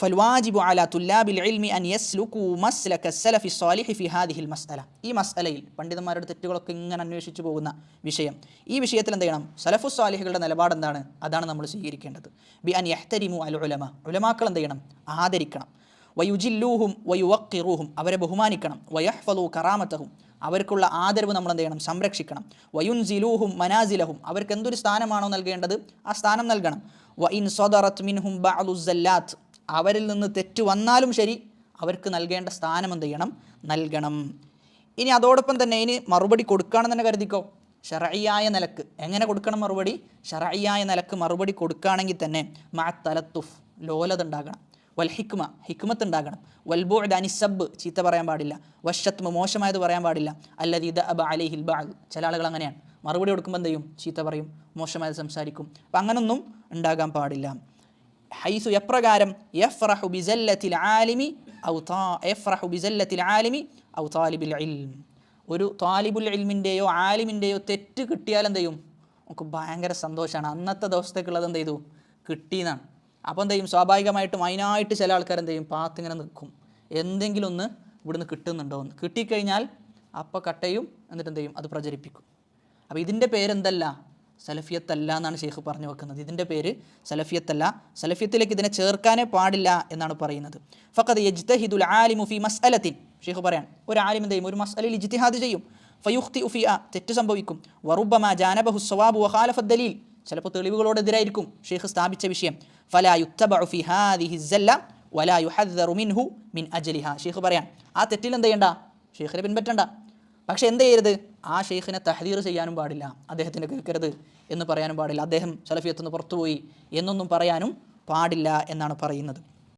فالواجب على തുല്ലാബിൽ ഇൽമി അൻ يسلكوا മസ്ലക السلف സ്വാലിഹി في ഹാദിഹിൽ മസ്അല ഈ മസ്അലയിൽ പണ്ഡിതന്മാരുടെ തെറ്റുകളൊക്കെ ഇങ്ങനെ അന്വേഷിച്ചു പോകുന്ന വിഷയം. ഈ വിഷയത്തിൽ എന്ത് ചെയ്യണം? സലഫു സ്വാലിഹികളുടെ നിലപാട് എന്താണ്? അതാണ് നമ്മൾ സ്വീകരിക്കേണ്ടത്. ബി അൻ യഹ്തരിമു അൽ ഉലമ. ഉലമാക്കൾ എന്ത് ചെയ്യണം? ആദരിക്കണം. വയുജില്ലൂഹും വയുവക്കിറൂഹും. അവരെ ബഹുമാനിക്കണം. വയഹ്ഫലു കറാമത്തഹും. അവർക്കുള്ള ആദരവ് നമ്മൾ എന്ത് ചെയ്യണം? സംരക്ഷിക്കണം. വയുൻസിലൂഹും മനാസിലഹും. അവർക്ക് എന്തൊരു സ്ഥാനമാണോ നൽകേണ്ടത്? ആ സ്ഥാനം നൽകണം. വ ഇൻ സ്വദറത്ത് മിൻഹും ബഅലുസല്ലാത്ത് അവരിൽ നിന്ന് തെറ്റ് വന്നാലും ശരി അവർക്ക് നൽകേണ്ട സ്ഥാനം എന്ത് ചെയ്യണം? നൽകണം. ഇനി അതോടൊപ്പം തന്നെ ഇനി മറുപടി കൊടുക്കുകയാണെന്ന് തന്നെ കരുതിക്കോ? ഷറയ്യായ നിലയ്ക്ക്. എങ്ങനെ കൊടുക്കണം മറുപടി? ഷറയ്യായ നിലയ്ക്ക് മറുപടി കൊടുക്കുകയാണെങ്കിൽ തന്നെ മാ തലത്തുഫ് ലോലത ഉണ്ടാകണം വൽ ഹിക്മ ഹിക്മത്ത് ഉണ്ടാകണം വൽബുഅദ് അനിസബ് ചീത്ത പറയാൻ പാടില്ല. വശത്മ മോശമായത് പറയാൻ പാടില്ല. അല്ലത് ഇത് അബ അലി ബാഗ് ചില ആളുകൾ അങ്ങനെയാണ്. മറുപടി കൊടുക്കുമ്പോൾ എന്ത് ചെയ്യും? ചീത്ത പറയും. മോശമായത് സംസാരിക്കും. അപ്പം അങ്ങനൊന്നും ഉണ്ടാകാൻ പാടില്ല. ഹൈസു എപ്രകാരം എഫ്റഹു ബിസല്ലത്തിൽ ആലിമി ഔ താ യഫ്റഹു ബിസല്ലത്തിൽ ആലിമി ഔ താലിബിൽ ഇൽം. ഒരു താലിബുൽ ഇൽമിന്റെയോ ആലിമിന്റെയോ തെറ്റ് കിട്ടിയാൽ എന്ത് ചെയ്യും? നമുക്ക് ഭയങ്കര സന്തോഷമാണ്. അന്നത്തെ ദിവസത്തേക്കുള്ളത് എന്ത് ചെയ്തു? കിട്ടിയെന്നാണ്. അപ്പോൾ എന്ത് ചെയ്യും? സ്വാഭാവികമായിട്ടും അതിനായിട്ട് ചില ആൾക്കാർ എന്ത് ചെയ്യും? പാത്തിങ്ങനെ നിൽക്കും. എന്തെങ്കിലും ഒന്ന് ഇവിടുന്ന് കിട്ടുന്നുണ്ടോ എന്ന്. കിട്ടിക്കഴിഞ്ഞാൽ അപ്പോൾ കട്ടയും എന്നിട്ട് എന്ത് ചെയ്യും? അത് പ്രചരിപ്പിക്കും. അപ്പോൾ ഇതിന്റെ പേരെന്തല്ല? സലഫിയത്തല്ല എന്നാണ് ഷെയ്ഖ് പറഞ്ഞു വെക്കുന്നത്. ഇതിന്റെ പേര് സലഫിയത്തല്ല. സലഫിയത്തിലേക്ക് ഇതിനെ ചേർക്കാനേ പാടില്ല എന്നാണ് പറയുന്നത്. ഫഖദ് യജ്തഹിദുൽ ആലിമു ഫി മസ്അലത്തിൻ. ഷെയ്ഖ് പറയാൻ ഒരു ആലിം എന്ത് ചെയ്യും? ഒരു മസ്അലയിൽ ഇജ്തിഹാദ് ചെയ്യും. ഫയുഖ്തി ഉഫിയ തെറ്റ് സംഭവിക്കും. വറുബമ ജാനബഹു സവാബു വഖാലഫ ദലീൽ ചിലപ്പോൾ തെളിവുകളോടെതിരായിരിക്കും ഷെയ്ഖ് സ്ഥാപിച്ച വിഷയം. ഫലാ യുത്തബഉ ഫി ഹാദിഹി സല്ല വലാ യുഹദ്ദറു മിൻഹു മിൻ അജലിഹ. ഷെയ്ഖ് പറയാൻ ആ തെറ്റിൽ എന്ത് ചെയ്യണ്ട? ഷെയ്ഖിനെ പിൻപറ്റണ്ട. പക്ഷെ എന്ത് ചെയ്യരുത്? ആ ഷെയ്ഖിനെ തഹദീർ ചെയ്യാനും പാടില്ല അദ്ദേഹത്തിന്റെ കേൾക്കരുത് എന്ന് പറയാനും പാടില്ല. അദ്ദേഹം സലഫിയത്തുനിന്ന് പുറത്തുപോയി എന്നൊന്നും പറയാനും പാടില്ല എന്നാണ് പറയുന്നത്.